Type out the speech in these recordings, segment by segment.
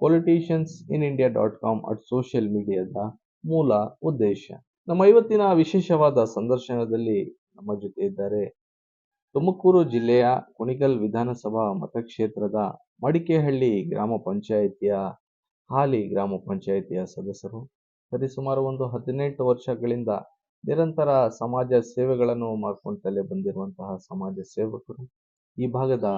politicians in India dot com at social ಮೀಡಿಯಾದ ಮೂಲ ಉದ್ದೇಶ. ನಮ್ಮ ಇವತ್ತಿನ ವಿಶೇಷವಾದ ಸಂದರ್ಶನದಲ್ಲಿ ನಮ್ಮ ಜೊತೆ ಇದ್ದಾರೆ ತುಮಕೂರು ಜಿಲ್ಲೆಯ ಕುಣಿಗಲ್ ವಿಧಾನಸಭಾ ಮತಕ್ಷೇತ್ರದ ಮಡಿಕೆಹಳ್ಳಿ ಗ್ರಾಮ ಪಂಚಾಯಿತಿಯ ಹಾಲಿ ಗ್ರಾಮ ಪಂಚಾಯಿತಿಯ ಸದಸ್ಯರು. ಸರಿಸುಮಾರು ಒಂದು ಹದಿನೆಂಟು ವರ್ಷಗಳಿಂದ ನಿರಂತರ ಸಮಾಜ ಸೇವೆಗಳನ್ನು ಮಾಡ್ಕೊಂತಲೇ ಬಂದಿರುವಂತಹ ಸಮಾಜ ಸೇವಕರು. ಈ ಭಾಗದ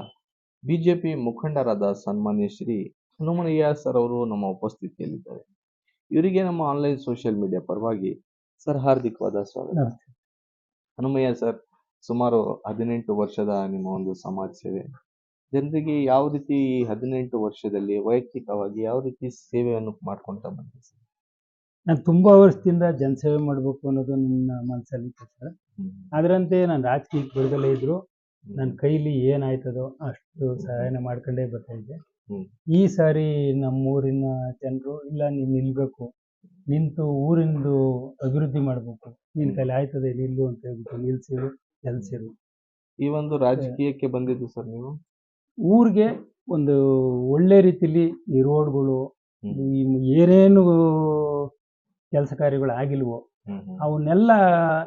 ಬಿಜೆಪಿ ಮುಖಂಡರಾದ ಸನ್ಮಾನ್ಯ ಶ್ರೀ ಹನುಮನಯ್ಯ ಸರ್ ಅವರು ನಮ್ಮ ಉಪಸ್ಥಿತಿಯಲ್ಲಿದ್ದಾರೆ. ಇವರಿಗೆ ನಮ್ಮ ಆನ್ಲೈನ್ ಸೋಷಿಯಲ್ ಮೀಡಿಯಾ ಪರವಾಗಿ ಸರ್ ಹಾರ್ದಿಕವಾದ ಸ್ವಾಗತ. ಹನುಮಯ್ಯ ಸರ್ ಸುಮಾರು ಹದಿನೆಂಟು ವರ್ಷದ ನಿಮ್ಮ ಒಂದು ಸಮಾಜ ಸೇವೆ. ಜನರಿಗೆ ಯಾವ ರೀತಿ ಈ ಹದಿನೆಂಟು ವರ್ಷದಲ್ಲಿ ವೈಯಕ್ತಿಕವಾಗಿ ಯಾವ ರೀತಿ ಸೇವೆಯನ್ನು ಮಾಡ್ಕೊಂತ ಬಂದಿದೆ ಸರ್ ನಾನು ತುಂಬಾ ವರ್ಷದಿಂದ ಜನಸೇವೆ ಮಾಡಬೇಕು ಅನ್ನೋದು ನನ್ನ ಮನಸ್ಸಲ್ಲಿ ಸರ್ ಅದರಂತೆ ನಾನು ರಾಜಕೀಯಕ್ಕೆ ಬರದಲ್ಲೇ ಇದ್ರು. ನನ್ನ ಕೈಲಿ ಏನಾಯ್ತದೋ ಅಷ್ಟು ಸಹಾಯನ ಮಾಡ್ಕೊಂಡೇ ಬರ್ತಾ ಇದ್ದೆ. ಹ್ಮ್. ಈ ಸಾರಿ ನಮ್ಮೂರಿನ ಜನರು ಇಲ್ಲ ನೀನು ನಿಲ್ಬೇಕು ನಿಂತು ಊರಿಂದು ಅಭಿವೃದ್ಧಿ ಮಾಡಬೇಕು ನಿನ್ ಕೈಲಿ ಆಯ್ತದೆ ನಿಲ್ಲು ಅಂತ ಹೇಳ್ಬಿಟ್ಟು ನಿಲ್ಸಿರು ಕೆಲ್ಸಿರು ಈ ಒಂದು ರಾಜಕೀಯಕ್ಕೆ ಬಂದಿದ್ದು ಸರ್ ನೀವು ಊರಿಗೆ ಒಂದು ಒಳ್ಳೆ ರೀತಿಲಿ ಈ ರೋಡ್ಗಳು ಹ್ಮ್. ಈ ಏನೇನು ಕೆಲಸ ಕಾರ್ಯಗಳು ಆಗಿಲ್ವೋ ಹ್ಮ್ ಹ್ಮ್. ಅವನ್ನೆಲ್ಲ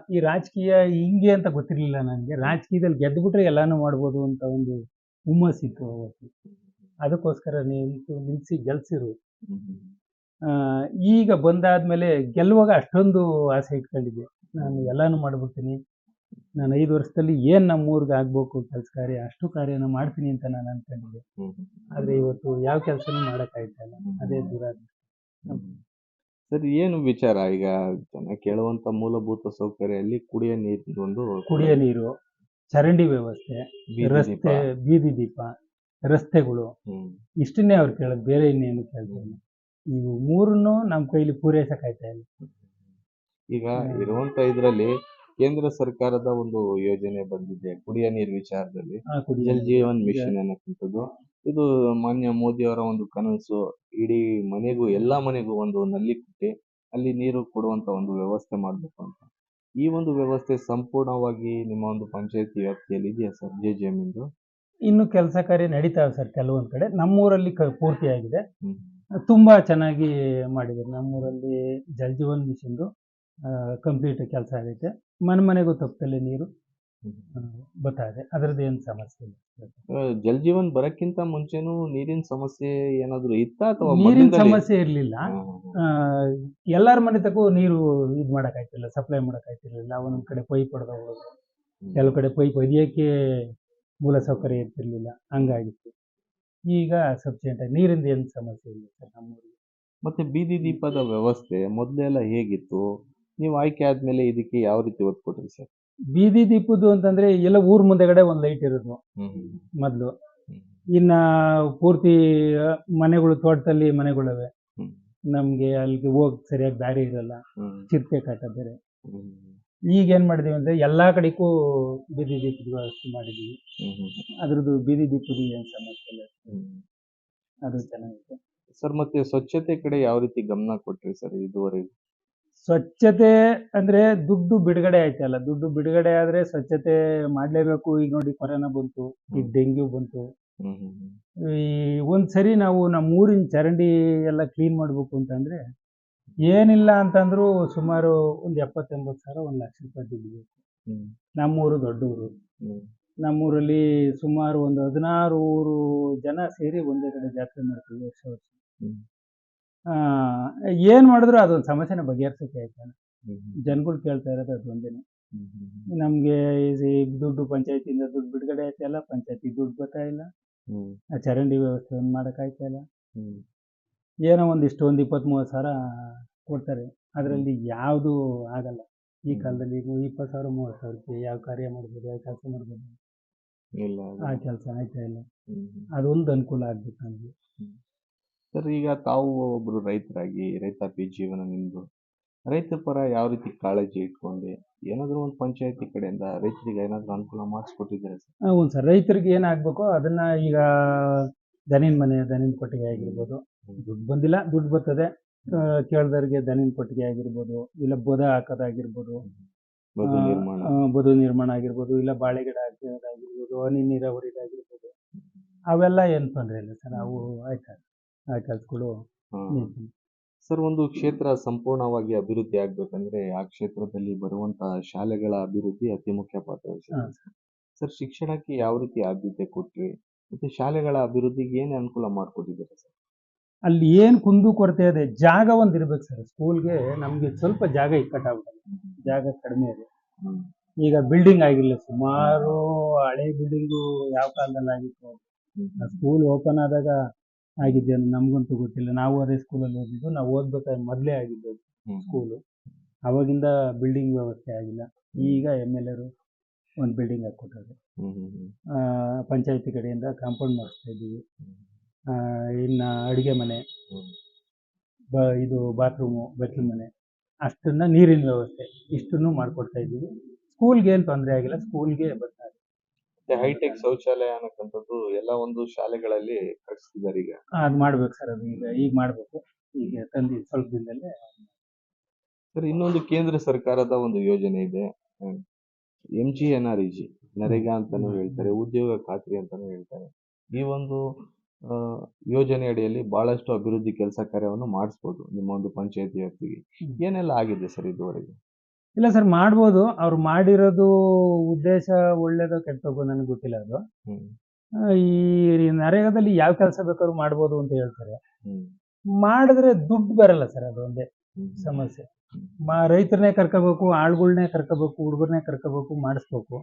ಈ ರಾಜಕೀಯ ಹಿಂಗೆ ಅಂತ ಗೊತ್ತಿರಲಿಲ್ಲ ನನಗೆ ರಾಜಕೀಯದಲ್ಲಿ ಗೆದ್ದುಬಿಟ್ರೆ ಎಲ್ಲಾನು ಮಾಡ್ಬೋದು ಅಂತ ಒಂದು ಹುಮ್ಮಸ್ಸಿತ್ತು ಅವತ್ತು ಅದಕ್ಕೋಸ್ಕರ ನಿಂತು ನಿಲ್ಲಿಸಿ ಗೆಲ್ಸಿರು. ಈಗ ಬಂದಾದ್ಮೇಲೆ ಗೆಲ್ಲುವಾಗ ಅಷ್ಟೊಂದು ಆಸೆ ಇಟ್ಕೊಂಡಿದ್ದೆ. ನಾನು ಎಲ್ಲಾನು ಮಾಡ್ಬಿಡ್ತೀನಿ. ನಾನು ಐದು ವರ್ಷದಲ್ಲಿ ಏನು ನಮ್ಮ ಊರಿಗೆ ಆಗ್ಬೇಕು ಕೆಲಸ ಕಾರ್ಯ ಅಷ್ಟು ಕಾರ್ಯನ ಮಾಡ್ತೀನಿ ಅಂತ ನಾನು ಅನ್ಕೊಂಡಿದ್ದೆ. ಆದ್ರೆ ಇವತ್ತು ಯಾವ ಕೆಲಸನೂ ಮಾಡೋಕ್ಕಾಯ್ತಲ್ಲ ಅದೇ ದುರಾದೃಷ್ಟ ಸರ್ ಏನು ವಿಚಾರ? ಈಗ ಜನ ಕೇಳುವಂತ ಮೂಲಭೂತ ಸೌಕರ್ಯ ಅಲ್ಲಿ ಕುಡಿಯೋ ನೀರು ಒಂದು ಕುಡಿಯೋ ನೀರು ಚರಂಡಿ ವ್ಯವಸ್ಥೆ ರಸ್ತೆ ಬೀದಿ ದೀಪ ರಸ್ತೆಗಳು. ಇಷ್ಟನ್ನೇ ಅವ್ರು ಕೇಳೋದು ಬೇರೆ ಇನ್ನೇನು ಕೇಳ್ತಾರೆ ಇವು ಮೂರನ್ನು ನಮ್ಮ ಕೈಲಿ ಪೂರೈಸಕ್ ಆಯ್ತಾ ಇಲ್ಲ. ಈಗ ಇರುವಂತ ಇದರಲ್ಲಿ ಕೇಂದ್ರ ಸರ್ಕಾರದ ಒಂದು ಯೋಜನೆ ಬಂದಿದೆ ಕುಡಿಯ ನೀರು ವಿಚಾರದಲ್ಲಿ. ಜಲ್ ಜೀವನ್ ಮಿಷನ್ ಅನ್ನಕ್ಕಂಥದ್ದು ಇದು ಮಾನ್ಯ ಮೋದಿ ಅವರ ಒಂದು ಕನಸು. ಇಡೀ ಮನೆಗೂ ಎಲ್ಲಾ ಮನೆಗೂ ಒಂದು ನಲ್ಲಿ ಕುಟ್ಟಿ ಅಲ್ಲಿ ನೀರು ಕೊಡುವಂತ ಒಂದು ವ್ಯವಸ್ಥೆ ಮಾಡಬೇಕು ಅಂತ. ಈ ಒಂದು ವ್ಯವಸ್ಥೆ ಸಂಪೂರ್ಣವಾಗಿ ನಿಮ್ಮ ಒಂದು ಪಂಚಾಯತಿ ವ್ಯಾಪ್ತಿಯಲ್ಲಿ ಇದೆಯಾ ಸರ್ ಜೆ ಜೆ ಎಂ ಇಂದು? ಇನ್ನು ಕೆಲಸ ಕಾರ್ಯ ನಡೀತಾವೆ ಸರ್ ಕೆಲವೊಂದು ಕಡೆ. ನಮ್ಮೂರಲ್ಲಿ ಕ ಪೂರ್ತಿಯಾಗಿದೆ ತುಂಬಾ ಚೆನ್ನಾಗಿ ಮಾಡಿದ್ದಾರೆ. ನಮ್ಮೂರಲ್ಲಿ ಜಲ್ ಜೀವನ್ ಮಿಷನ್ದು ಕಂಪ್ಲೀಟ್ ಕೆಲಸ ಆಗೈತೆ. ಮನೆ ಮನೆಗೂ ತಪ್ಪದಲ್ಲಿ ನೀರು ಬರ್ತಾ ಇದೆ. ಅದರದ್ದು ಏನು ಸಮಸ್ಯೆ ಇಲ್ಲ ಜಲ್ ಜೀವನ್ ಬರಕ್ಕಿಂತ ಮುಂಚೆನೂ ನೀರಿನ ಸಮಸ್ಯೆ ಏನಾದರೂ ಇತ್ತ ಅಥವಾ ನೀರಿನ ಸಮಸ್ಯೆ ಇರಲಿಲ್ಲ. ಎಲ್ಲಾರ ಮನೆ ತಕ್ಕೂ ನೀರು ಇದು ಮಾಡೋಕ್ಕಾಯ್ತಿಲ್ಲ ಸಪ್ಲೈ ಮಾಡೋಕ್ಕಾಯ್ತಿರ್ಲಿಲ್ಲ ಒಂದೊಂದು ಕಡೆ ಪೈಪ್ ಹೊಡೆದೋಗೋದು ಕೆಲವು ಕಡೆ ಪೈಪ್ ಒದಿಯೋಕ್ಕೆ ಮೂಲ ಸೌಕರ್ಯ ಇರ್ತಿರ್ಲಿಲ್ಲ ಹಂಗಾಗಿತ್ತು. ಈಗ ಸಫಿಷಿಯೆಂಟ್ ಆಗಿ ನೀರಿಂದ ಏನು ಸಮಸ್ಯೆ ಇಲ್ಲ ಸರ್ ನಮ್ಮೂರಿಗೆ. ಮತ್ತೆ ಬೀದಿ ದೀಪದ ವ್ಯವಸ್ಥೆ ಮೊದಲೆಲ್ಲ ಹೇಗಿತ್ತು? ನೀವು ಆಯ್ಕೆ ಆದ್ಮೇಲೆ ಇದಕ್ಕೆ ಯಾವ ರೀತಿ ಒತ್ತು ಕೊಟ್ರಿ ಸರ್? ಬೀದಿ ದೀಪದ್ದು ಅಂತಂದ್ರೆ ಎಲ್ಲ ಊರ್ ಮುಂದೆಗಡೆ ಒಂದು ಲೈಟ್ ಇರೋದು ಮೊದಲು. ಇನ್ನ ಪೂರ್ತಿ ಮನೆಗಳು ತೋಟದಲ್ಲಿ ಮನೆಗಳವೆ. ನಮ್ಗೆ ಅಲ್ಲಿಗೆ ಹೋಗ್ ಸರಿಯಾಗಿ ದಾರಿ ಇರಲ್ಲ. ಚಿರ್ತೆ ಕಾಟ ಬೇರೆ. ಈಗ ಏನ್ ಮಾಡಿದೀವಿ ಅಂದ್ರೆ ಎಲ್ಲಾ ಕಡೆಗೂ ಬೀದಿ ದೀಪದ ವ್ಯವಸ್ಥೆ ಹ್ಮ್ ಅದ್ರದ್ದು ಬೀದಿ ದೀಪದ ಏನ್ ಸಮಸ್ಯೆ ಇಲ್ಲ. ಅದು ಚೆನ್ನಾಗಿದೆ. ಸರ್ ಮತ್ತೆ ಸ್ವಚ್ಛತೆ ಕಡೆ ಯಾವ ರೀತಿ ಗಮನ ಕೊಟ್ರಿ ಸರ್ ಇದುವರೆಗೂ? ಸ್ವಚ್ಛತೆ ಅಂದ್ರೆ ದುಡ್ಡು ಬಿಡುಗಡೆ ಆಯ್ತಲ್ಲ ದುಡ್ಡು ಬಿಡುಗಡೆ ಆದ್ರೆ ಸ್ವಚ್ಛತೆ ಮಾಡ್ಲೇಬೇಕು. ಈಗ ನೋಡಿ ಕೊರೋನಾ ಬಂತು ಈಗ. ಡೆಂಗ್ಯೂ ಬಂತು. ಈ ಒಂದ್ಸರಿ ನಾವು ನಮ್ಮ ಊರಿನ ಚರಂಡಿ ಎಲ್ಲ ಕ್ಲೀನ್ ಮಾಡ್ಬೇಕು ಅಂತಂದ್ರೆ ಏನಿಲ್ಲ ಅಂತಂದ್ರು ಸುಮಾರು ಒಂದು ಎಪ್ಪತ್ತೆಂಬತ್ತು ಸಾವಿರ ಒಂದು ಲಕ್ಷ ರೂಪಾಯಿ ದುಡ್ಡು ಬೇಕು. ನಮ್ಮೂರು ದೊಡ್ಡ ಊರು. ನಮ್ಮೂರಲ್ಲಿ ಸುಮಾರು ಒಂದು ಹದಿನಾರು ಊರು ಜನ ಸೇರಿ ಒಂದೇ ಕಡೆ ಜಾತ್ರೆ ಮಾಡ್ತೀವಿ ವರ್ಷ ವರ್ಷ. ಏನ್ ಮಾಡಿದ್ರು ಅದೊಂದು ಸಮಸ್ಯೆನ ಬಗೆಹರಿಸೋಕೆ ಆಯ್ತಾನೆ ಜನಗಳು ಕೇಳ್ತಾ ಇರೋದು ಅದು ನಮಗೆ ದುಡ್ಡು ಪಂಚಾಯತಿಯಿಂದ ದುಡ್ಡು ಬಿಡುಗಡೆ ಆಯ್ತಾ ಇಲ್ಲ ಪಂಚಾಯತಿ ದುಡ್ಡು ಬರ್ತಾ ಇಲ್ಲ. ಆ ಚರಂಡಿ ವ್ಯವಸ್ಥೆ ಒಂದು ಮಾಡೋಕ್ಕಾಯ್ತಾ ಇಲ್ಲ. ಏನೋ ಒಂದಿಷ್ಟು ಒಂದು ಇಪ್ಪತ್ತ್ ಮೂವತ್ತು ಸಾವಿರ ಕೊಡ್ತಾರೆ. ಅದರಲ್ಲಿ ಯಾವುದು ಆಗಲ್ಲ. ಈ ಕಾಲದಲ್ಲಿ ಈಗ ಇಪ್ಪತ್ತು ಸಾವಿರ ಮೂವತ್ತು ಸಾವಿರಕ್ಕೆ ಯಾವ ಕಾರ್ಯ ಮಾಡ್ಬೋದು ಯಾವ ಕೆಲಸ ಮಾಡ್ಬೋದು. ಇಲ್ಲ ಆ ಕೆಲಸ ಆಯ್ತಾ ಇಲ್ಲ. ಅದೊಂದು ಅನುಕೂಲ ಆಗ್ಬೇಕು ನಮಗೆ. ಸರ್ ಈಗ ತಾವು ಒಬ್ರು ರೈತರಾಗಿ ರೈತಾಪಿ ಜೀವನ ನಿಮ್ದು ರೈತ ಪರ ಯಾವ ರೀತಿ ಕಾಳಜಿ ಇಟ್ಕೊಂಡು ಏನಾದರೂ ಒಂದು ಪಂಚಾಯತಿ ಕಡೆಯಿಂದ ರೈತರಿಗೆ ಏನಾದರೂ ಅನುಕೂಲ ಮಾಡಿಸ್ಕೊಟ್ಟಿದ್ದಾರೆ ಸರ್? ಹ್ಞೂ ಸರ್ ರೈತರಿಗೆ ಏನಾಗಬೇಕೋ ಅದನ್ನ ಈಗ ದನಿನ ಮನೆ ದನಿನ ಕೊಟ್ಟಿಗೆ ಆಗಿರ್ಬೋದು. ದುಡ್ಡು ಬಂದಿಲ್ಲ ದುಡ್ಡು ಬರ್ತದೆ. ಕೇಳ್ದವ್ರಿಗೆ ದನಿನ ಕೊಟ್ಟಿಗೆ ಆಗಿರ್ಬೋದು ಇಲ್ಲ ಬೊದ ಹಾಕೋದಾಗಿರ್ಬೋದು. ಬದು ನಿರ್ಮಾಣ. ಆ, ಬದು ನಿರ್ಮಾಣ ಆಗಿರ್ಬೋದು ಇಲ್ಲ ಬಾಳೆ ಗಿಡ ಹಾಕೋದಾಗಿರ್ಬೋದು ಹನಿ ನೀರಾವರಿದಾಗಿರ್ಬೋದು ಅವೆಲ್ಲ ಏನು ತೊಂದರೆ ಇಲ್ಲ ಸರ್ ಅವು ಆಯ್ತು ಆ ಕೆಲಸಗಳು. ಸರ್ ಒಂದು ಕ್ಷೇತ್ರ ಸಂಪೂರ್ಣವಾಗಿ ಅಭಿವೃದ್ಧಿ ಆಗ್ಬೇಕಂದ್ರೆ ಆ ಕ್ಷೇತ್ರದಲ್ಲಿ ಬರುವಂತಹ ಶಾಲೆಗಳ ಅಭಿವೃದ್ಧಿ ಅತಿ ಮುಖ್ಯ ಪಾತ್ರ ಹಾ. ಸರ್ ಶಿಕ್ಷಣಕ್ಕೆ ಯಾವ ರೀತಿ ಆದ್ಯತೆ ಕೊಟ್ರಿ? ಮತ್ತೆ ಶಾಲೆಗಳ ಅಭಿವೃದ್ಧಿಗೆ ಏನ್ ಅನುಕೂಲ ಮಾಡಿಕೊಟ್ಟಿದ್ದೀರಾ ಸರ್? ಅಲ್ಲಿ ಏನು ಕುಂದು ಕೊರತೆ ಇದೆ ಜಾಗ ಒಂದು ಇರ್ಬೇಕು ಸರ್ ಸ್ಕೂಲ್ಗೆ ನಮಗೆ ಸ್ವಲ್ಪ ಜಾಗ ಇಕ್ಕಟ್ಟಾಗುತ್ತೆ ಜಾಗ ಕಡಿಮೆ ಇದೆ. ಈಗ ಬಿಲ್ಡಿಂಗ್ ಆಗಿಲ್ಲ. ಸುಮಾರು ಹಳೆ ಬಿಲ್ಡಿಂಗು ಯಾವ ಕಾಲದಲ್ಲಿ ಆಗಿತ್ತು? ಸ್ಕೂಲ್ ಓಪನ್ ಆದಾಗ ಆಗಿದ್ದೇನು ನಮಗಂತೂ ಗೊತ್ತಿಲ್ಲ. ನಾವು ಅದೇ ಸ್ಕೂಲಲ್ಲಿ ಓದಿದ್ದು ನಾವು ಓದ್ಬೇಕಾದ್ರೆ ಮೊದಲೇ ಆಗಿದ್ದು. ಸ್ಕೂಲು ಅವಾಗಿಂದ ಬಿಲ್ಡಿಂಗ್ ವ್ಯವಸ್ಥೆ ಆಗಿಲ್ಲ. ಈಗ ಎಂ ಎಲ್ ಎರು ಒಂದು ಬಿಲ್ಡಿಂಗ್ ಹಾಕ್ಕೊಟ್ಟಾರೆ. ಪಂಚಾಯತಿ ಕಡೆಯಿಂದ ಕಾಂಪೌಂಡ್ ಮಾಡಿಸ್ತಾ ಇದ್ದೀವಿ. ಇನ್ನು ಅಡುಗೆ ಮನೆ. ಬ ಇದು ಬಾತ್ರೂಮು ಬೆಡ್ರೂಮ್ ಮನೆ. ಅಷ್ಟನ್ನ ನೀರಿನ ವ್ಯವಸ್ಥೆ. ಇಷ್ಟನ್ನು ಮಾಡ್ಕೊಡ್ತಾ ಇದ್ದೀವಿ. ಸ್ಕೂಲ್ಗೆ ಏನು ತೊಂದರೆ ಆಗಿಲ್ಲ. ಸ್ಕೂಲ್ಗೆ ಬರ್ತಾರೆ. ಮತ್ತೆ ಹೈಟೆಕ್ ಶೌಚಾಲಯ ಅನ್ನಕ್ಕಂಥದ್ದು ಎಲ್ಲ ಒಂದು ಶಾಲೆಗಳಲ್ಲಿ ಕಟ್ಸಿದ್ದಾರೆ ಈಗ. ಅದು ಮಾಡ್ಬೇಕು ಸರ್ ಅದು ಈಗ. ಈಗ ಮಾಡಬೇಕು. ಈಗ ತಂದಿ ಸ್ವಲ್ಪ ದಿನದಲ್ಲೇ ಸರ್ ಇನ್ನೊಂದು ಕೇಂದ್ರ ಸರ್ಕಾರದ ಒಂದು ಯೋಜನೆ ಇದೆ. M G N R E G NREGA ಅಂತಾನೂ ಹೇಳ್ತಾರೆ ಉದ್ಯೋಗ ಖಾತ್ರಿ ಅಂತಾನೂ ಹೇಳ್ತಾರೆ. ಈ ಒಂದು ಯೋಜನೆ ಅಡಿಯಲ್ಲಿ ಬಹಳಷ್ಟು ಅಭಿವೃದ್ಧಿ ಕೆಲಸ ಕಾರ್ಯವನ್ನು ಮಾಡಿಸ್ಬೋದು ನಿಮ್ಮ ಒಂದು ಪಂಚಾಯತಿ ವ್ಯಾಪ್ತಿಗೆ. ಏನೆಲ್ಲ ಆಗಿದೆ ಸರ್ ಇದುವರೆಗೆ? ಇಲ್ಲ ಸರ್ ಮಾಡ್ಬೋದು. ಅವ್ರು ಮಾಡಿರೋದು ಉದ್ದೇಶ ಒಳ್ಳೇದೋ ಕೆಟ್ಟೋಗೋ ನನಗೆ ಗೊತ್ತಿಲ್ಲ ಅದು. ಈ ನರೇಗಾದಲ್ಲಿ ಯಾವ ಕೆಲಸ ಬೇಕಾದ್ರೂ ಮಾಡ್ಬೋದು ಅಂತ ಹೇಳ್ತಾರೆ. ಮಾಡಿದ್ರೆ ದುಡ್ಡು ಬರಲ್ಲ ಸರ್ ಅದು ಒಂದೇ ಸಮಸ್ಯೆ. ಮಾ ರೈತರನ್ನೇ ಕರ್ಕೋಬೇಕು ಆಳುಗಳ್ನೇ ಕರ್ಕೋಬೇಕು ಹುಡುಗರನ್ನೇ ಕರ್ಕೋಬೇಕು ಮಾಡಿಸ್ಬೇಕು.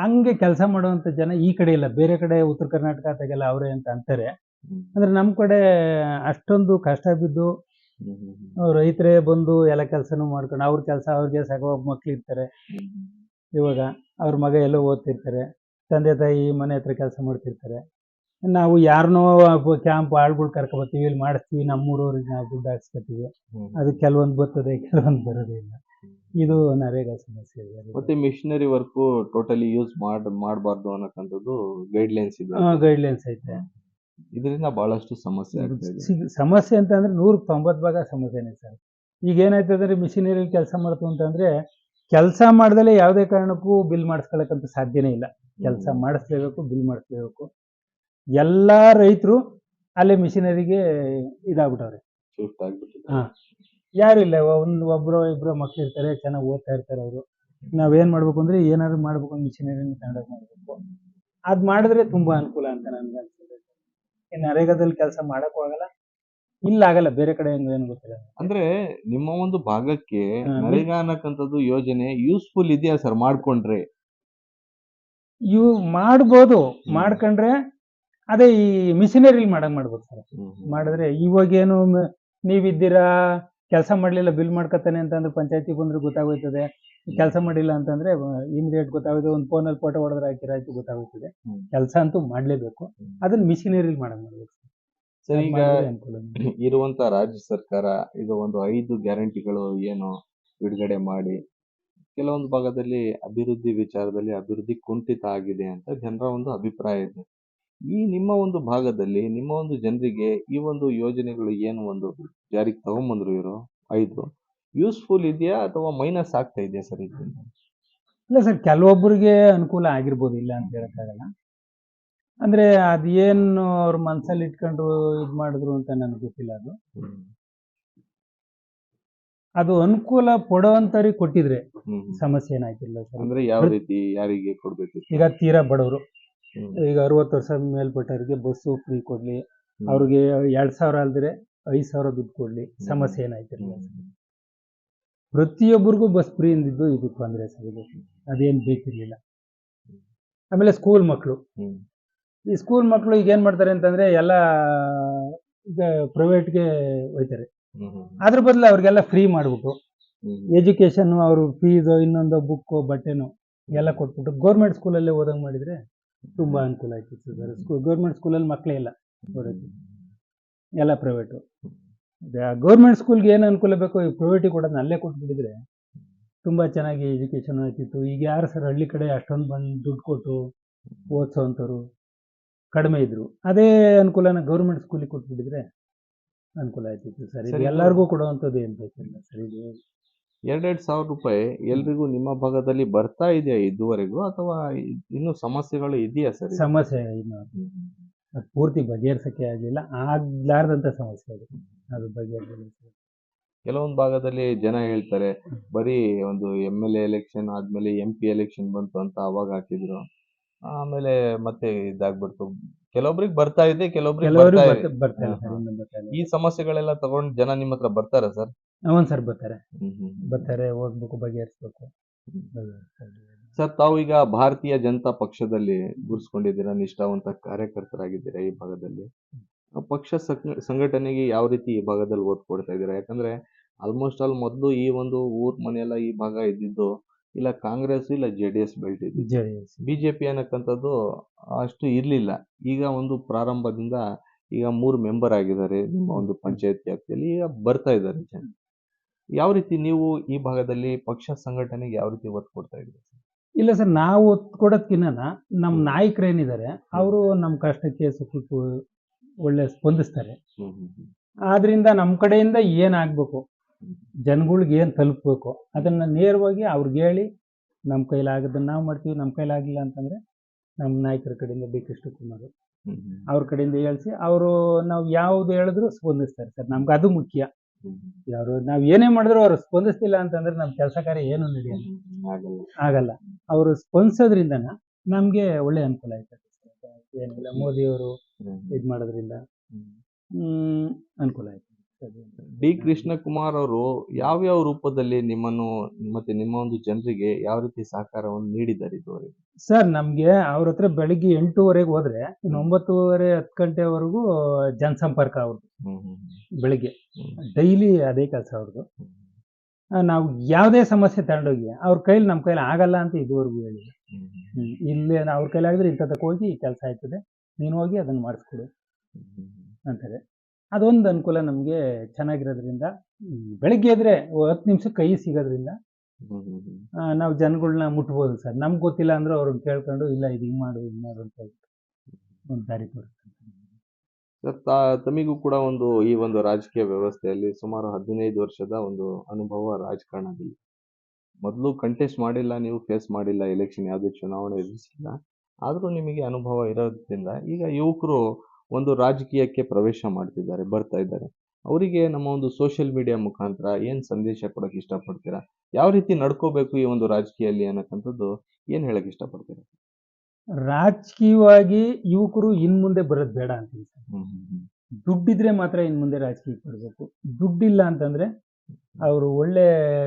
ಹಂಗೆ ಕೆಲಸ ಮಾಡುವಂತ ಜನ ಈ ಕಡೆ ಇಲ್ಲ. ಬೇರೆ ಕಡೆ ಉತ್ತರ ಕರ್ನಾಟಕ ತೆಗೆಲ್ಲ ಅವರೇ ಅಂತ ಅಂತಾರೆ. ಅಂದ್ರೆ ನಮ್ಮ ಕಡೆ ಅಷ್ಟೊಂದು ಕಷ್ಟ ಬಿದ್ದು ರೈತರೇ ಬಂದು ಎಲ್ಲ ಕೆಲಸನೂ ಮಾಡ್ಕೊಂಡು ಅವ್ರ ಕೆಲಸ ಅವ್ರಿಗೆ ಸಗವ ಮಕ್ಳು ಇರ್ತಾರೆ. ಇವಾಗ ಅವ್ರ ಮಗ ಎಲ್ಲೋ ಓದ್ತಿರ್ತಾರೆ. ತಂದೆ ತಾಯಿ ಮನೆ ಹತ್ರ ಕೆಲಸ ಮಾಡ್ತಿರ್ತಾರೆ. ನಾವು ಯಾರನ್ನೋ ಕ್ಯಾಂಪ್ ಆಳ್ಗಳು ಕರ್ಕೊಬರ್ತೀವಿ ಇಲ್ಲಿ ಮಾಡಿಸ್ತೀವಿ ನಮ್ಮೂರವ್ರಿಗೆ ನಾವು ದುಡ್ಡು ಹಾಕ್ಸ್ಕೊತೀವಿ. ಅದು ಕೆಲವೊಂದು ಬರ್ತದೆ ಕೆಲವೊಂದು ಬರೋದೇ ಇಲ್ಲ. ಇದು ನರೇಗಾ ಸಮಸ್ಯೆ ಇದೆ. ಮತ್ತೆ ಮಿಷನರಿ ವರ್ಕ್ ಟೋಟಲಿ ಯೂಸ್ ಮಾಡ್ ಮಾಡಬಾರ್ದು ಗೈಡ್ ಲೈನ್ಸ್ ಇದೆ. ಗೈಡ್ಲೈನ್ಸ್ ಐತೆ. ಇದರಿಂದ ಬಹಳಷ್ಟು ಸಮಸ್ಯೆ ಸಮಸ್ಯೆ ಅಂತ ಅಂದ್ರೆ ನೂರಕ್ಕೆ ತೊಂಬತ್ತು ಭಾಗ ಸಮಸ್ಯೆನೇ ಸರ್. ಈಗ ಏನಾಯ್ತು ಅಂದ್ರೆ ಮಿಷಿನರಿ ಕೆಲಸ ಮಾಡ್ತು ಅಂತಂದ್ರೆ ಕೆಲಸ ಮಾಡ್ದಲೇ ಯಾವುದೇ ಕಾರಣಕ್ಕೂ ಬಿಲ್ ಮಾಡಿಸ್ಕೊಳಕ್ಕಂತ ಸಾಧ್ಯನೇ ಇಲ್ಲ. ಕೆಲಸ ಮಾಡಿಸ್ಲೇಬೇಕು ಬಿಲ್ ಮಾಡಿಸ್ಲೇಬೇಕು. ಎಲ್ಲ ರೈತರು ಅಲ್ಲೇ ಮಿಷಿನರಿಗೆ ಇದಾಗ್ಬಿಟ್ಟವ್ರೆ. ಹಾಂ. ಯಾರು ಇಲ್ಲ ಒಂದು ಒಬ್ರು ಇಬ್ರು ಮಕ್ಳು ಇರ್ತಾರೆ ಚೆನ್ನಾಗಿ ಓದ್ತಾ ಇರ್ತಾರೆ ಅವರು. ನಾವೇನು ಮಾಡ್ಬೇಕು ಅಂದ್ರೆ ಏನಾದ್ರು ಮಾಡ್ಬೇಕು ಅಂದ್ರೆ ಮಿಷಿನರಿನ ತಗೊಂಡೋಗಿ ಮಾಡ್ಬೇಕು. ಅದ್ ಮಾಡಿದ್ರೆ ತುಂಬಾ ಅನುಕೂಲ ಅಂತ ನನ್ಗೆ ಅನ್ಸುತ್ತೆ. ನರೇಗಾದಲ್ಲಿ ಕೆಲಸ ಮಾಡಕ್ಕೂ ಆಗಲ್ಲ. ಇಲ್ಲ ಆಗಲ್ಲ ಬೇರೆ ಕಡೆ ಏನ್ ಗೊತ್ತಿಲ್ಲ. ಅಂದ್ರೆ ನಿಮ್ಮ ಒಂದು ಭಾಗಕ್ಕೆ ನರೇಗಾ ಅನ್ನಕ್ಕಂಥದ್ದು ಯೋಜನೆ ಯೂಸ್ಫುಲ್ ಇದೆಯಾ ಸರ್ ಮಾಡ್ಕೊಂಡ್ರೆ? ಇವು ಮಾಡ್ಬೋದು. ಮಾಡ್ಕೊಂಡ್ರೆ ಅದೇ ಈ ಮಿಷಿನರಿ ಮಾಡಂಗ್ ಮಾಡ್ಬೇಕು ಸರ್. ಮಾಡಿದ್ರೆ ಇವಾಗೇನು ನೀವ್ ನೀವಿದ್ದೀರಾ ಕೆಲಸ ಮಾಡ್ಲಿಲ್ಲ ಬಿಲ್ ಮಾಡ್ಕೊತಾನೆ ಅಂತಂದ್ರೆ ಪಂಚಾಯತಿ ಬಂದ್ರೆ ಗೊತ್ತಾಗೋಯ್ತದೆ. ಕೆಲಸ ಮಾಡಿಲ್ಲ ಅಂತಂದ್ರೆ ಇಮಿಡಿಯೇಟ್ ಗೊತ್ತಾಗುತ್ತೆ ಒಂದು ಫೋನಲ್ಲಿ ಫೋಟೋ ಹೊಡೆದ್ರೆ ಹಾಕಿರಾಯ್ತು ಗೊತ್ತಾಗೋಯ್ತದೆ. ಹ್ಮ್. ಕೆಲಸ ಅಂತೂ ಮಾಡ್ಲೇಬೇಕು. ಅದನ್ನ ಮಿಷಿನರಿ ಮಾಡಂಗ್ ಮಾಡ್ಬೇಕು ಸರ್. ಈಗ. ಇರುವಂತ ರಾಜ್ಯ ಸರ್ಕಾರ ಈಗ ಒಂದು ಐದು ಗ್ಯಾರಂಟಿಗಳು ಏನು ಬಿಡುಗಡೆ ಮಾಡಿ ಕೆಲವೊಂದು ಭಾಗದಲ್ಲಿ ಅಭಿವೃದ್ಧಿ ವಿಚಾರದಲ್ಲಿ ಅಭಿವೃದ್ಧಿ ಕುಂಠಿತ ಆಗಿದೆ ಅಂತ ಜನರ ಒಂದು ಅಭಿಪ್ರಾಯ ಇದೆ. ಈ ನಿಮ್ಮ ಒಂದು ಭಾಗದಲ್ಲಿ ನಿಮ್ಮ ಒಂದು ಜನರಿಗೆ ಈ ಒಂದು ಯೋಜನೆಗಳು ಏನು ಒಂದು ಜಾರಿಗೆ ತಗೊಂಬಂದ್ರು ಇವರು? ಐದು. ಯೂಸ್ಫುಲ್ ಇದೆಯಾ ಅಥವಾ ಮೈನಸ್ ಆಗ್ತಾ ಇದೆಯಾ ಸರ್ ಇದರಿಂದ? ಇಲ್ಲ ಸರ್ ಕೆಲವೊಬ್ಬರಿಗೆ ಅನುಕೂಲ ಆಗಿರ್ಬೋದು ಇಲ್ಲ ಅಂತ ಹೇಳಕ್ಕಾಗಲ್ಲ. ಅಂದ್ರೆ ಅದೇನು ಅವ್ರ ಮನ್ಸಲ್ಲಿ ಇಟ್ಕೊಂಡು ಇದ್ ಮಾಡಿದ್ರು ಅಂತ ನನಗೆ ಗೊತ್ತಿಲ್ಲ ಅದು. ಅದು ಅನುಕೂಲ ಪಡೋವಂತವ್ರಿಗೆ ಕೊಟ್ಟಿದ್ರೆ. ಸಮಸ್ಯೆ ಏನಾಯ್ತಿಲ್ಲ ಸರ್. ಅಂದ್ರೆ ಯಾವ ರೀತಿ ಯಾರಿಗೆ ಕೊಡ್ಬೇಕು? ಈಗ ತೀರಾ ಬಡವರು. ಈಗ ಅರವತ್ತು ವರ್ಷ ಮೇಲ್ಪಟ್ಟವ್ರಿಗೆ ಬಸ್ಸು ಫ್ರೀ ಕೊಡ್ಲಿ. ಅವ್ರಿಗೆ ಎರಡು ಸಾವಿರ ಅಲ್ದಿರೆ ಐದು ಸಾವಿರ ದುಡ್ಡು ಕೊಡ್ಲಿ. ಸಮಸ್ಯೆ ಏನಾಯ್ತಿರಲಿಲ್ಲ ಪ್ರತಿಯೊಬ್ಬರಿಗೂ ಬಸ್ ಫ್ರೀ ಇಂದಿದ್ದು ಇದು ತೊಂದರೆ ಸರ್. ಅದೇನು ಬೇಕಿರಲಿಲ್ಲ. ಆಮೇಲೆ ಸ್ಕೂಲ್ ಮಕ್ಕಳು ಈ ಸ್ಕೂಲ್ ಮಕ್ಕಳು ಈಗ ಏನು ಮಾಡ್ತಾರೆ ಅಂತಂದ್ರೆ ಎಲ್ಲ ಈಗ ಪ್ರೈವೇಟ್ಗೆ ಹೋಯ್ತಾರೆ. ಅದ್ರ ಬದಲು ಅವ್ರಿಗೆಲ್ಲ ಫ್ರೀ ಮಾಡಿಬಿಟ್ಟು ಎಜುಕೇಷನ್ ಎಜುಕೇಶನ್ ಅವರು ಫೀಸು ಇನ್ನೊಂದು ಬುಕ್ಕು ಬಟ್ಟೆನು ಎಲ್ಲ ಕೊಟ್ಬಿಟ್ಟು ಗೌರ್ಮೆಂಟ್ ಸ್ಕೂಲಲ್ಲೇ ಓದಂಗೆ ಮಾಡಿದ್ರೆ ತುಂಬಾ ಅನುಕೂಲ ಆಯ್ತಿತ್ತು ಸರ್. ಸ್ಕೂಲ್ ಗೌರ್ಮೆಂಟ್ ಸ್ಕೂಲಲ್ಲಿ ಮಕ್ಕಳೇ ಇಲ್ಲ. ಬರೋದು ಎಲ್ಲ ಪ್ರೈವೇಟು ಗೌರ್ಮೆಂಟ್ ಸ್ಕೂಲ್ಗೆ ಏನು ಅನುಕೂಲ ಬೇಕೋ ಈ ಪ್ರೈವೇಟಿಗೆ ಕೊಡೋದನ್ನ ಅಲ್ಲೇ ಕೊಟ್ಬಿಟ್ಟಿದ್ರೆ ತುಂಬ ಚೆನ್ನಾಗಿ ಎಜುಕೇಷನ್ ಆಗ್ತಿತ್ತು. ಈಗ ಯಾರು ಸರ್ ಹಳ್ಳಿ ಕಡೆ ಅಷ್ಟೊಂದು ಬಂದು ದುಡ್ಡು ಕೊಟ್ಟು ಓದಿಸೋವಂಥವ್ರು ಕಡಿಮೆ ಇದ್ದರು ಅದೇ ಅನುಕೂಲನ ಗೌರ್ಮೆಂಟ್ ಸ್ಕೂಲಿಗೆ ಕೊಟ್ಬಿಟ್ಟಿದ್ರೆ ಅನುಕೂಲ ಆಯ್ತಿತ್ತು ಸರ್. ಈಗ ಎಲ್ಲರಿಗೂ ಕೊಡುವಂಥದ್ದು ಏನು ಬೇಕಿಲ್ಲ ಸರ್. ಇದು ಎರಡೆರಡು ಸಾವಿರ ರೂಪಾಯಿ ಎಲ್ರಿಗೂ ನಿಮ್ಮ ಭಾಗದಲ್ಲಿ ಬರ್ತಾ ಇದೆಯಾ ಇದುವರೆಗೂ? ಅಥವಾ ಇನ್ನೂ ಸಮಸ್ಯೆಗಳು ಇದೆಯಾ ಸರ್ ಸಮಸ್ಯೆ ಇನ್ನು ಅದು ಪೂರ್ತಿ ಬಗೆಹರಿಸಕ್ಕೆ ಆಗಲಿಲ್ಲ. ಆಗ್ಲಾರ್ದಂಥ ಸಮಸ್ಯೆ ಅದು. ಅದು ಬಗೆಹರಿಸಲಿ ಸರ್ ಕೆಲವೊಂದು ಭಾಗದಲ್ಲಿ ಜನ ಹೇಳ್ತಾರೆ ಬರೀ ಒಂದು ಎಂ ಎಲ್ ಎಲೆಕ್ಷನ್ ಆದ್ಮೇಲೆ ಎಂ ಪಿ ಎಲೆಕ್ಷನ್ ಬಂತು ಅಂತ ಅವಾಗ ಹಾಕಿದ್ರು. ಆಮೇಲೆ ಮತ್ತೆ ಇದಾಗ್ಬಿಡ್ತು. ಕೆಲವೊಬ್ರಿಗೆ ಬರ್ತಾ ಇದೆ ಕೆಲವೊಬ್ರಿಗೆ ಕೆಲವರು ಬರ್ತಾ ಇದೆ. ಬರ್ತಾ ಇಲ್ಲ ಹಾ, ಸರ್ ಹಾ. ಬರ್ತಾ ಇಲ್ಲ. ಈ ಸಮಸ್ಯೆಗಳೆಲ್ಲ ತಗೊಂಡು ಜನ ನಿಮ್ಮ ಹತ್ರ ಬರ್ತಾರಾ ಸರ್? ಸರ್ ಬರ್ತಾರೆ. ಬರ್ತಾರೆ ಹೋಗ್ಬೇಕು ಬಗೆಹರಿಸ್ಬೇಕು. ಸರ್ ತಾವು ಈಗ ಭಾರತೀಯ ಜನತಾ ಪಕ್ಷದಲ್ಲಿ ಗುರುಸ್ಕೊಂಡಿದ್ದೀರಾ ನಿಷ್ಠಾವಂತ ಕಾರ್ಯಕರ್ತರಾಗಿದ್ದೀರಾ ಈ ಭಾಗದಲ್ಲಿ? ಪಕ್ಷ ಸಂಘ- ಸಂಘಟನೆಗೆ ಯಾವ ರೀತಿ ಈ ಭಾಗದಲ್ಲಿ ಒತ್ತು ಕೊಡ್ತಾ ಇದ್ದೀರಾ? ಯಾಕಂದ್ರೆ ಆಲ್ಮೋಸ್ಟ್ ಆಲ್ ಮೊದಲು ಈ ಒಂದು ಊರ್ ಮನೆಯೆಲ್ಲ ಈ ಭಾಗ ಇದ್ದಿದ್ದು ಇಲ್ಲ ಕಾಂಗ್ರೆಸ್ ಇಲ್ಲ ಜೆ ಡಿ ಎಸ್ ಬೆಲ್ಟ್ ಇದ್ದು ಬಿಜೆಪಿ ಅನ್ನಕ್ಕಂಥದ್ದು ಅಷ್ಟು ಇರಲಿಲ್ಲ. ಈಗ ಒಂದು ಪ್ರಾರಂಭದಿಂದ ಈಗ ಮೂರು ಮೆಂಬರ್ ಆಗಿದ್ದಾರೆ ನಿಮ್ಮ ಒಂದು ಪಂಚಾಯತ್ ವ್ಯಾಪ್ತಿಯಲ್ಲಿ ಈಗ ಬರ್ತಾ ಇದ್ದಾರೆ ಜನ. ಯಾವ ರೀತಿ ನೀವು ಈ ಭಾಗದಲ್ಲಿ ಪಕ್ಷ ಸಂಘಟನೆಗೆ ಯಾವ ರೀತಿ ಒತ್ತು ಕೊಡ್ತಾ ಇದ್ದೀರಿ? ಇಲ್ಲ ಸರ್ ನಾವು ಒತ್ತು ಕೊಡೋದ್ಕಿನ್ನ ನಮ್ಮ ನಾಯಕರೇನಿದ್ದಾರೆ ಅವರು ನಮ್ಮ ಕಷ್ಟಕ್ಕೆ ಸುಖಕ್ಕೂ ಒಳ್ಳೆ ಸ್ಪಂದಿಸ್ತಾರೆ. ಆದ್ರಿಂದ ನಮ್ಮ ಕಡೆಯಿಂದ ಏನಾಗಬೇಕು ಜನಗಳಿಗೆ ಏನು ತಲುಪಬೇಕು ಅದನ್ನು ನೇರವಾಗಿ ಅವ್ರಿಗೆ ಹೇಳಿ ನಮ್ಮ ಕೈಲಾಗದನ್ನ ನಾವು ಮಾಡ್ತೀವಿ ನಮ್ಮ ಕೈಲಾಗಿಲ್ಲ ಅಂತಂದರೆ ನಮ್ಮ ನಾಯಕರ ಕಡೆಯಿಂದ ಡಿ ಕೃಷ್ಣಕುಮಾರ್ ಅವ್ರ ಕಡೆಯಿಂದ ಹೇಳಿಸಿ ಅವರು ನಾವು ಯಾವುದು ಹೇಳಿದ್ರು ಸ್ಪಂದಿಸ್ತಾರೆ ಸರ್. ನಮ್ಗೆ ಅದು ಮುಖ್ಯ. ಯಾರು ನಾವ್ ಏನೇ ಮಾಡಿದ್ರು ಅವ್ರು ಸ್ಪಂದಿಸ್ತಿಲ್ಲ ಅಂತಂದ್ರೆ ನಮ್ ಕೆಲಸ ಕಾರ್ಯ ಏನು ನಡೆಯಲ್ಲ ಆಗಲ್ಲ. ಅವರು ಸ್ಪಂದಿಸೋದ್ರಿಂದ ನಮ್ಗೆ ಒಳ್ಳೆ ಅನುಕೂಲ ಆಯ್ತದೆ ಏನಿಲ್ಲ ಮೋದಿಯವರು ಇದ್ ಇದು ಮಾಡೋದ್ರಿಂದ. ಹ್ಮ್, ಅನುಕೂಲ ಆಯ್ತು. ಡಿ ಕೃಷ್ಣಕುಮಾರ್ ಅವರು ಯಾವ್ಯಾವ ರೂಪದಲ್ಲಿ ನಿಮ್ಮನ್ನು ಮತ್ತೆ ನಿಮ್ಮ ಒಂದು ಜನರಿಗೆ ಯಾವ ರೀತಿ ಸಹಕಾರವನ್ನು ನೀಡಿದ್ದಾರೆ ಇದುವರೆಗೆ? ಸರ್ ನಮ್ಗೆ ಅವ್ರ ಹತ್ರ ಬೆಳಿಗ್ಗೆ ಎಂಟೂವರೆಗೆ ಹೋದ್ರೆ ಇನ್ನು ಒಂಬತ್ತುವರೆ ಹತ್ತು ಗಂಟೆವರೆಗೂ ಜನಸಂಪರ್ಕ ಅವ್ರದ್ದು ಬೆಳಿಗ್ಗೆ. ಡೈಲಿ ಅದೇ ಕೆಲಸ ಅವ್ರದ್ದು ನಾವು ಯಾವುದೇ ಸಮಸ್ಯೆ ತಗೊಂಡೋಗಿ ಅವ್ರ ಕೈಲಿ ನಮ್ಮ ಕೈಲಿ ಆಗಲ್ಲ ಅಂತ ಇದುವರೆಗೂ ಹೇಳಿ. ಇಲ್ಲಿ ಅವ್ರ ಕೈಲಾಗಿದ್ರೆ ಇಂಥದಕ್ಕೆ ಹೋಗಿ ಈ ಕೆಲಸ ಆಯ್ತದೆ. ನೀನು ಹೋಗಿ ಅದನ್ನ ಮಾಡಿಸ್ಕೊಡು ಅಂತಾರೆ. ಅದೊಂದು ಅನುಕೂಲ ನಮಗೆ ಚೆನ್ನಾಗಿರೋದ್ರಿಂದ. ಬೆಳಗ್ಗೆ ಎದ್ರೆ ಹತ್ತು ನಿಮಿಷ ಕೈ ಸಿಗೋದ್ರಿಂದ ನಾವು ಜನಗಳನ್ನ ಮುಟ್ಬೋದು ಸರ್. ನಮ್ಗೆ ಗೊತ್ತಿಲ್ಲ ಅಂದ್ರೆ ಅವ್ರನ್ನ ಕೇಳ್ಕೊಂಡು ಇಲ್ಲ ಇದು ಹಿಂಗೆ ಮಾಡು ಹಿಂಗೆ ಮಾಡು ಅಂತ ಹೇಳ್ಬಿಟ್ಟು ಒಂದು ದಾರಿ ತೋರಿಸ್ತಾರೆ. ಸರ್ ತಮಿಗೂ ಕೂಡ ಒಂದು ಈ ಒಂದು ರಾಜಕೀಯ ವ್ಯವಸ್ಥೆಯಲ್ಲಿ ಸುಮಾರು ಹದಿನೈದು ವರ್ಷದ ಒಂದು ಅನುಭವ ರಾಜಕಾರಣದಲ್ಲಿ. ಮೊದಲು ಕಂಟೆಸ್ಟ್ ಮಾಡಿಲ್ಲ ನೀವು ಫೇಸ್ ಮಾಡಿಲ್ಲ ಎಲೆಕ್ಷನ್ ಯಾವುದೇ ಚುನಾವಣೆ ಎದುರಿಸಿಲ್ಲ. ಆದರೂ ನಿಮಗೆ ಅನುಭವ ಇರೋದ್ರಿಂದ ಈಗ ಯುವಕರು ಒಂದು ರಾಜಕೀಯಕ್ಕೆ ಪ್ರವೇಶ ಮಾಡ್ತಿದ್ದಾರೆ ಬರ್ತಾ ಇದ್ದಾರೆ. ಅವರಿಗೆ ನಮ್ಮ ಒಂದು ಸೋಷಿಯಲ್ ಮೀಡಿಯಾ ಮುಖಾಂತರ ಏನು ಸಂದೇಶ ಕೊಡಕ್ಕೆ ಇಷ್ಟಪಡ್ತೀರಾ? ಯಾವ ರೀತಿ ನಡ್ಕೋಬೇಕು ಈ ಒಂದು ರಾಜಕೀಯಲ್ಲಿ ಅನ್ನಕ್ಕಂಥದ್ದು ಏನು ಹೇಳಕ್ ಇಷ್ಟಪಡ್ತೀರಾ? ರಾಜಕೀಯವಾಗಿ ಯುವಕರು ಇನ್ ಮುಂದೆ ಬರೋದು ಬೇಡ ಹ್ಮ್ ದುಡ್ಡಿದ್ರೆ ಮಾತ್ರ ಇನ್ ಮುಂದೆ ರಾಜಕೀಯಕ್ಕೆ ಬರಬೇಕು. ದುಡ್ಡಿಲ್ಲ ಅಂತಂದ್ರೆ ಅವರು ಒಳ್ಳೆ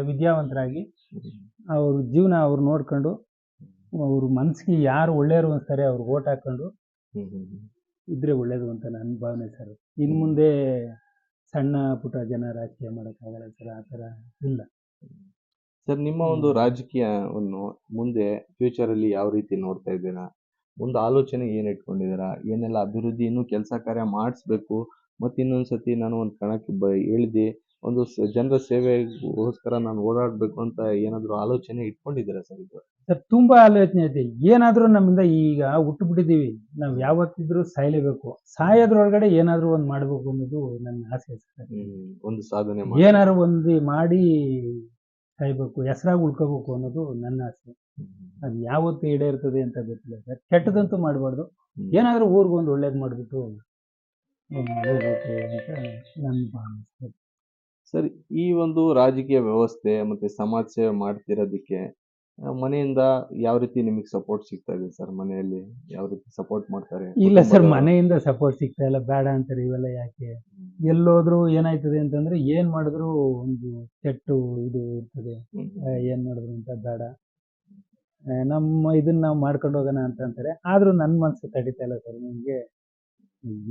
ವಿದ್ಯಾವಂತರಾಗಿ ಅವ್ರ ಜೀವನ ಅವ್ರು ನೋಡ್ಕೊಂಡು ಅವ್ರ ಮನ್ಸಿಗೆ ಯಾರು ಒಳ್ಳೆಯವರು ಅನ್ಸ್ತಾರೆ ಅವ್ರಿಗೆ ಓಟ್ ಹಾಕೊಂಡು ಇದ್ರೆ ಒಳ್ಳೇದು ಅಂತ ನನ್ನ ಭಾವನೆ ಸರ್ ಇನ್ನು ಮುಂದೆ ಸಣ್ಣ ಪುಟ್ಟ ಜನ ರಾಜಕೀಯ ಮಾಡೋಕ್ಕಾಗಲ್ಲ ಸರ್ ಆ ಥರ ಇಲ್ಲ. ಸರ್ ನಿಮ್ಮ ಒಂದು ರಾಜಕೀಯವನ್ನು ಮುಂದೆ ಫ್ಯೂಚರ್ ಅಲ್ಲಿ ಯಾವ ರೀತಿ ನೋಡ್ತಾ ಇದ್ದೀರಾ? ಮುಂದೆ ಆಲೋಚನೆ ಏನು ಇಟ್ಕೊಂಡಿದ್ದೀರಾ? ಏನೆಲ್ಲ ಅಭಿವೃದ್ಧಿ ಇನ್ನೂ ಕೆಲಸ ಕಾರ್ಯ ಮಾಡಿಸ್ಬೇಕು ಮತ್ತೆ ಇನ್ನೊಂದ್ಸತಿ ನಾನು ಒಂದು ಕಣಕ್ಕೆ ಬ ಒಂದು ಸ- ಜನರ ಸೇವೆಗೋಸ್ಕರ ನಾನು ಓಡಾಡಬೇಕು ಅಂತ ಏನಾದರೂ ಆಲೋಚನೆ ಇಟ್ಕೊಂಡಿದ್ದೀರಾ ಸರ್ ಇದು? ಸರ್ ತುಂಬಾ ಆಲೋಚನೆ ಇದೆ. ಏನಾದರೂ ನಮ್ಮಿಂದ ಈಗ ಹುಟ್ಟು ಬಿಟ್ಟಿದ್ದೀವಿ ನಾವು ಯಾವತ್ತಿದ್ರೂ ಸಾಯಲೇಬೇಕು. ಸಾಯೋದ್ರೊಳಗಡೆ ಏನಾದರೂ ಒಂದು ಮಾಡ್ಬೇಕು ಅನ್ನೋದು ನನ್ನ ಆಸೆ ಸರ್. ಹ್ಮ್, ಒಂದು ಸಾಧನೆ ಮಾಡಿ. ಏನಾದ್ರು ಒಂದು ಮಾಡಿ ಸಾಯ್ಬೇಕು ಹೆಸರಾಗಿ ಉಳ್ಕೋಬೇಕು ಅನ್ನೋದು ನನ್ನ ಆಸೆ. ಅದು ಯಾವತ್ತು ಈಡೇರ್ತದೆ ಅಂತ ಗೊತ್ತಿಲ್ಲ ಸರ್. ಕೆಟ್ಟದಂತೂ ಮಾಡಬಾರ್ದು. ಹ್ಮ್. ಏನಾದ್ರೂ ಊರಿಗೆ ಒಂದು ಒಳ್ಳೇದು ಮಾಡಿಬಿಟ್ಟು ಹೋಗ್ಬೇಕು ಅಂತ ನನ್ನ ಭಾವನೆ ಸರ್. ಸರ್ ಈ ಒಂದು ರಾಜಕೀಯ ವ್ಯವಸ್ಥೆ ಮತ್ತೆ ಸಮಾಜ ಸೇವೆ ಮಾಡ್ತಿರೋದಕ್ಕೆ ಮನೆಯಿಂದ ಯಾವ ರೀತಿ ನಿಮಗೆ ಸಪೋರ್ಟ್ ಸಿಗ್ತಾ ಇದೆ ಸರ್? ಮನೆಯಲ್ಲಿ ಯಾವ ರೀತಿ ಸಪೋರ್ಟ್ ಮಾಡ್ತಾರೆ? ಇಲ್ಲ ಸರ್ ಕುಟುಂಬದವರು? ಮನೆಯಿಂದ ಸಪೋರ್ಟ್ ಸಿಗ್ತಾ ಇಲ್ಲ. ಬೇಡ ಅಂತಾರೆ ಇವೆಲ್ಲ ಯಾಕೆ? ಎಲ್ಲೋದ್ರು ಏನಾಯ್ತದೆ ಅಂತಂದ್ರೆ ಏನ್ ಮಾಡಿದ್ರು ಒಂದು ಕೆಟ್ಟು ಇದು ಇರ್ತದೆ. ಹ್ಮ್. ಆ, ಏನ್ ಮಾಡಿದ್ರು ಅಂತ ಬೇಡ. ಆ, ನಮ್ಮ ಇದನ್ನ ನಾವು ಮಾಡ್ಕೊಂಡು ಹೋಗೋಣ ಅಂತ ಅಂತಾರೆ. ಆದ್ರೂ ನನ್ನ ಮನ್ಸು ತಡಿತಾ ಇಲ್ಲ ಸರ್ ನಿಮ್ಗೆ.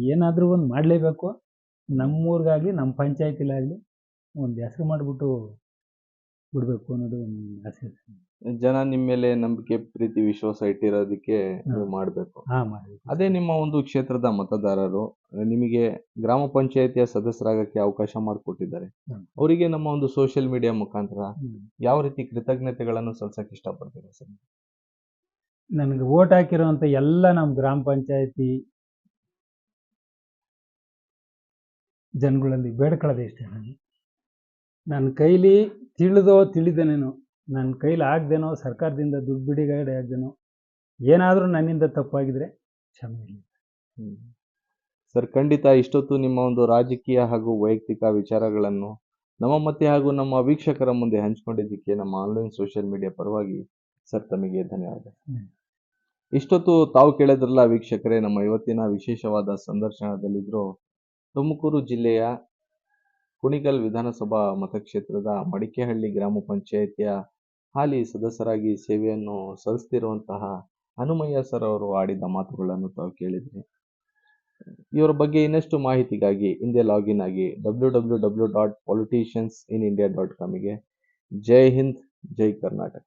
ಏನಾದ್ರೂ ಒಂದು ಮಾಡ್ಲೇಬೇಕು. ನಮ್ಮೂರ್ಗಾಗ್ಲಿ ನಮ್ಮ ಪಂಚಾಯತಿಲಾಗಲಿ. ಒಂದು ಹೆಸರು ಮಾಡಿಬಿಟ್ಟು ಬಿಡಬೇಕು ಅನ್ನೋದು ಒಂದು ಆಸೆ ಜನ ನಿಮ್ಮ ಮೇಲೆ ನಂಬಿಕೆ ಪ್ರೀತಿ ವಿಶ್ವಾಸ ಇಟ್ಟಿರೋದಕ್ಕೆ ನೀವು ಮಾಡಬೇಕು. ಹಾ ಅದೇ ನಿಮ್ಮ ಒಂದು ಕ್ಷೇತ್ರದ ಮತದಾರರು ನಿಮಗೆ ಗ್ರಾಮ ಪಂಚಾಯತಿಯ ಸದಸ್ಯರಾಗಕ್ಕೆ ಅವಕಾಶ ಮಾಡಿಕೊಟ್ಟಿದ್ದಾರೆ. ಹ್ಮ್. ಅವರಿಗೆ ನಮ್ಮ ಒಂದು ಸೋಷಿಯಲ್ ಮೀಡಿಯಾ ಮುಖಾಂತರ ಯಾವ ರೀತಿ ಕೃತಜ್ಞತೆಗಳನ್ನು ಸಲ್ಸಕ್ಕೆ ಇಷ್ಟಪಡ್ತೀರಾ ಸರ್? ನನಗೆ ಓಟ್ ಹಾಕಿರುವಂತ ಎಲ್ಲ ನಮ್ಮ ಗ್ರಾಮ ಪಂಚಾಯತಿ ಜನಗಳಲ್ಲಿ ಬೇಡ್ಕೊಳ್ಳೋದು ಇಷ್ಟೇ ನನ್ನ ಕೈಲಿ ತಿಳಿದೋ ತಿಳಿದೇನೇನೋ ನನ್ನ ಕೈಲಿ ಆಗ್ದೇನೋ ಸರ್ಕಾರದಿಂದ ದುಡ್ಡು ಬಿಡುಗಡೆ ಆಗ್ದೇನೋ ಏನಾದರೂ ನನ್ನಿಂದ ತಪ್ಪಾಗಿದ್ರೆ ಕ್ಷಮೆ ಸರ್ ಖಂಡಿತ ಇಷ್ಟೊತ್ತು ನಿಮ್ಮ ಒಂದು ರಾಜಕೀಯ ಹಾಗೂ ವೈಯಕ್ತಿಕ ವಿಚಾರಗಳನ್ನು ನಮ್ಮ ಮತ್ತೆ ಹಾಗೂ ನಮ್ಮ ವೀಕ್ಷಕರ ಮುಂದೆ ಹಂಚಿಕೊಂಡಿದ್ದಕ್ಕೆ ನಮ್ಮ ಆನ್ಲೈನ್ ಸೋಷಿಯಲ್ ಮೀಡಿಯಾ ಪರವಾಗಿ ಸರ್ ತಮಗೆ ಧನ್ಯವಾದ. ಇಷ್ಟೊತ್ತು ತಾವು ಕೇಳಿದ್ರಲ್ಲ ವೀಕ್ಷಕರೇ ನಮ್ಮ ಇವತ್ತಿನ ವಿಶೇಷವಾದ ಸಂದರ್ಶನದಲ್ಲಿದ್ದರೂ ತುಮಕೂರು ಜಿಲ್ಲೆಯ ಕುಣಿಗಲ್ ವಿಧಾನಸಭಾ ಮತಕ್ಷೇತ್ರದ ಮಡಿಕೆಹಳ್ಳಿ ಗ್ರಾಮ ಪಂಚಾಯಿತಿಯ ಹಾಲಿ ಸದಸ್ಯರಾಗಿ ಸೇವೆಯನ್ನು ಸಲ್ಲಿಸ್ತಿರುವಂತಹ ಹನುಮಯ್ಯ ಸರ್ ಅವರು ಆಡಿದ ಮಾತುಗಳನ್ನು ತಾವು ಕೇಳಿದ್ರಿ ಇವರ ಬಗ್ಗೆ ಇನ್ನಷ್ಟು ಮಾಹಿತಿಗಾಗಿ ಹಿಂದೆ ಲಾಗಿನ್ ಆಗಿ W W W dot politicians in India dot ಕಾಮಿಗೆ. Jai Hind, Jai Karnataka.